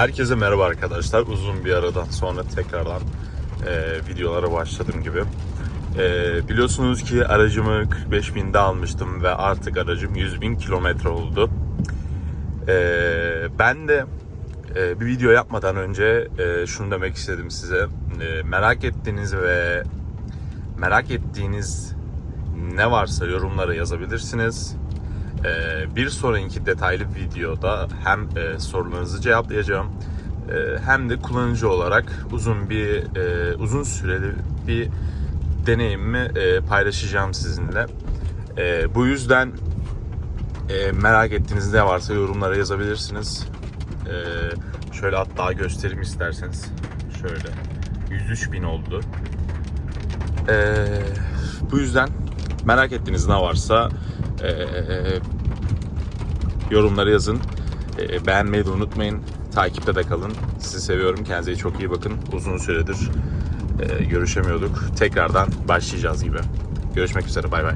Herkese merhaba arkadaşlar. Uzun bir aradan sonra tekrardan e, videolara başladım gibi. E, biliyorsunuz ki aracımı 45 binde almıştım ve artık aracım 100 bin kilometre oldu. E, ben de e, bir video yapmadan önce e, şunu demek istedim size. E, merak ettiğiniz ve merak ettiğiniz ne varsa yorumlara yazabilirsiniz. Ee, bir sonraki detaylı videoda hem e, sorularınızı cevaplayacağım e, hem de kullanıcı olarak uzun bir e, uzun süreli bir deneyimimi paylaşacağım sizinle. Bu yüzden merak ettiğiniz ne varsa yorumlara yazabilirsiniz. Şöyle hatta göstereyim isterseniz. Şöyle 103 bin oldu. Bu yüzden merak ettiğiniz ne varsa e, yorumlara yazın. E, beğenmeyi de unutmayın. Takipte de kalın. Sizi seviyorum. Kendinize çok iyi bakın. Uzun süredir e, görüşemiyorduk. Tekrardan başlayacağız gibi. Görüşmek üzere. Bay bay.